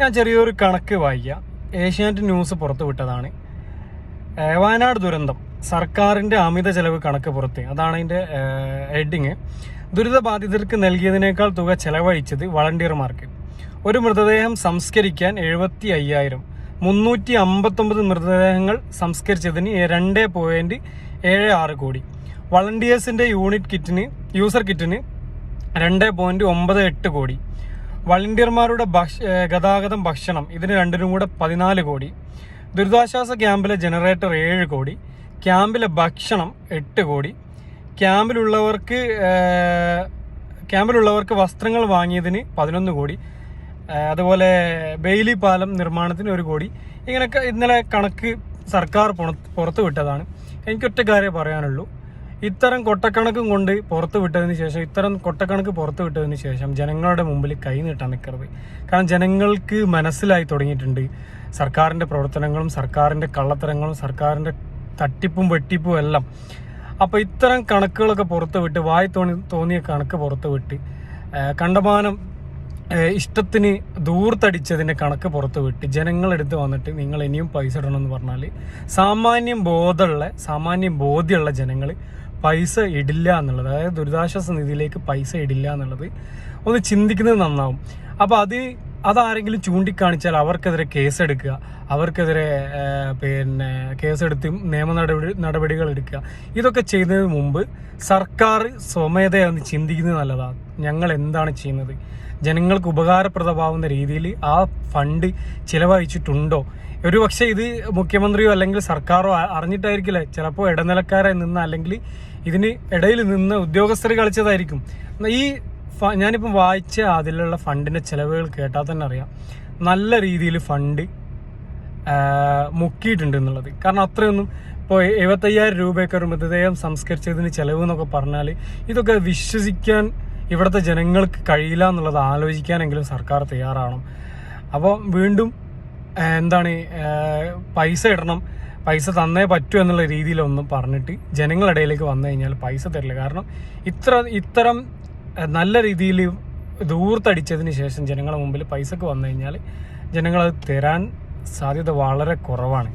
ഞാൻ ചെറിയൊരു കണക്ക് വായിക്കാം. ഏഷ്യാനെറ്റ് ന്യൂസ് പുറത്തുവിട്ടതാണ് വയനാട് ദുരന്തം. സർക്കാരിന്റെ അമിത ചെലവ് കണക്ക് പുറത്ത്. അതാണ് അതിന്റെ ഹെഡിങ് ദുരിതബാധിതർക്ക് നൽകിയതിനേക്കാൾ തുക ചെലവഴിച്ചത് വളണ്ടിയർമാർക്ക്. ഒരു മൃതദേഹം സംസ്കരിക്കാൻ എഴുപത്തി അയ്യായിരം മുന്നൂറ്റി അമ്പത്തൊമ്പത് മൃതദേഹങ്ങൾ സംസ്കരിച്ചതിന് രണ്ട് പോയിന്റ് ഏഴ് ആറ് കോടി. വളണ്ടിയേഴ്സിന്റെ യൂണിറ്റ് കിറ്റിന് യൂസർ കിറ്റിന് രണ്ട് പോയിന്റ് ഒമ്പത് എട്ട് കോടി. വളണ്ടിയർമാരുടെ ഗതാഗതം ഭക്ഷണം ഇതിന് രണ്ടിനും കൂടെ പതിനാല് കോടി. ദുരിതാശ്വാസ ക്യാമ്പിലെ ജനറേറ്റർ ഏഴ് കോടി. ക്യാമ്പിലെ ഭക്ഷണം എട്ട് കോടി. ക്യാമ്പിലുള്ളവർക്ക് ക്യാമ്പിലുള്ളവർക്ക് വസ്ത്രങ്ങൾ വാങ്ങിയതിന് പതിനൊന്ന് കോടി. അതുപോലെ ബെയിലി പാലം നിർമ്മാണത്തിന് ഒരു കോടി. ഇങ്ങനെയൊക്കെ ഇന്നലെ കണക്ക് സർക്കാർ പുറത്ത് പുറത്തു വിട്ടതാണ് എനിക്കൊറ്റ കാര്യം പറയാനുള്ളൂ. ഇത്തരം കൊട്ടക്കണക്കും കൊണ്ട് പുറത്ത് വിട്ടതിന് ശേഷം ഇത്തരം കൊട്ടക്കണക്ക് പുറത്ത് വിട്ടതിന് ശേഷം ജനങ്ങളുടെ മുമ്പിൽ കൈ നിൽക്കരുത്. കാരണം ജനങ്ങൾക്ക് മനസ്സിലായി തുടങ്ങിയിട്ടുണ്ട് സർക്കാരിന്റെ പ്രവർത്തനങ്ങളും സർക്കാരിന്റെ കള്ളത്തരങ്ങളും സർക്കാരിന്റെ തട്ടിപ്പും വെട്ടിപ്പും എല്ലാം. അപ്പോൾ ഇത്തരം കണക്കുകളൊക്കെ പുറത്ത് വിട്ട് വായി തോണി തോന്നിയ കണക്ക് പുറത്ത് വിട്ട് കണ്ടമാനം ഇഷ്ടത്തിന് ദൂർത്തടിച്ചതിന്റെ കണക്ക് പുറത്ത് വിട്ട് ജനങ്ങളെടുത്ത് വന്നിട്ട് നിങ്ങൾ ഇനിയും പൈസ ഇടണമെന്ന് പറഞ്ഞാൽ സാമാന്യം ബോധമുള്ള സാമാന്യം ബോധ്യമുള്ള ജനങ്ങൾ പൈസ ഇടില്ല എന്നുള്ളത് അതായത് ദുരിതാശ്വാസ നിധിയിലേക്ക് പൈസ ഇടില്ല എന്നുള്ളത് ഒന്ന് ചിന്തിക്കുന്നത് നന്നാവും. അപ്പോൾ അത് അതാരെങ്കിലും ചൂണ്ടിക്കാണിച്ചാൽ അവർക്കെതിരെ കേസെടുക്കുക അവർക്കെതിരെ പിന്നെ കേസെടുത്ത് നിയമ നടപടി നടപടികൾ എടുക്കുക. ഇതൊക്കെ ചെയ്യുന്നതിന് മുമ്പ് സർക്കാർ സ്വമേധയാന്ന് ചിന്തിക്കുന്നത് നല്ലതാണ് ഞങ്ങൾ എന്താണ് ചെയ്യുന്നത്? ജനങ്ങൾക്ക് ഉപകാരപ്രദമാവുന്ന രീതിയിൽ ആ ഫണ്ട് ചിലവഴിച്ചിട്ടുണ്ടോ? ഒരു പക്ഷേ ഇത് മുഖ്യമന്ത്രിയോ അല്ലെങ്കിൽ സർക്കാരോ അറിഞ്ഞിട്ടായിരിക്കില്ലേ? ചിലപ്പോൾ ഇടനിലക്കാരെ നിന്ന് അല്ലെങ്കിൽ ഇതിന് ഇടയിൽ നിന്ന് ഉദ്യോഗസ്ഥർ കളിച്ചതായിരിക്കും. ഈ ഫ- ഞാനിപ്പം വായിച്ച അതിലുള്ള ഫണ്ടിന്റെ ചിലവുകൾ കേട്ടാൽ തന്നെ അറിയാം. നല്ല രീതിയിൽ ഫണ്ട് മുക്കിയിട്ടുണ്ട് എന്നുള്ളത്. കാരണം അത്രയൊന്നും ഇപ്പോൾ എഴുപത്തയ്യായിരം രൂപയൊക്കെ ഒരു മൃതദേഹം സംസ്കരിച്ചതിന് ചിലവ് എന്നൊക്കെ പറഞ്ഞാൽ ഇതൊക്കെ വിശ്വസിക്കാൻ ഇവിടുത്തെ ജനങ്ങൾക്ക് കഴിയില്ല എന്നുള്ളത് ആലോചിക്കാനെങ്കിലും സർക്കാർ തയ്യാറാവണം. അപ്പോൾ വീണ്ടും എന്താണ് പൈസ ഇടണം. പൈസ തന്നേ പറ്റൂ എന്നുള്ള രീതിയിലൊന്നും പറഞ്ഞിട്ട് ജനങ്ങളുടെ ഇടയിലേക്ക് വന്നു കഴിഞ്ഞാൽ പൈസ തരില്ല. കാരണം ഇത്ര ഇത്തരം നല്ല രീതിയിൽ ദൂർത്തടിച്ചതിന് ശേഷം ജനങ്ങളുടെ മുമ്പിൽ പൈസക്ക് വന്നു കഴിഞ്ഞാൽ ജനങ്ങളത് തരാൻ സാധ്യത വളരെ കുറവാണ്.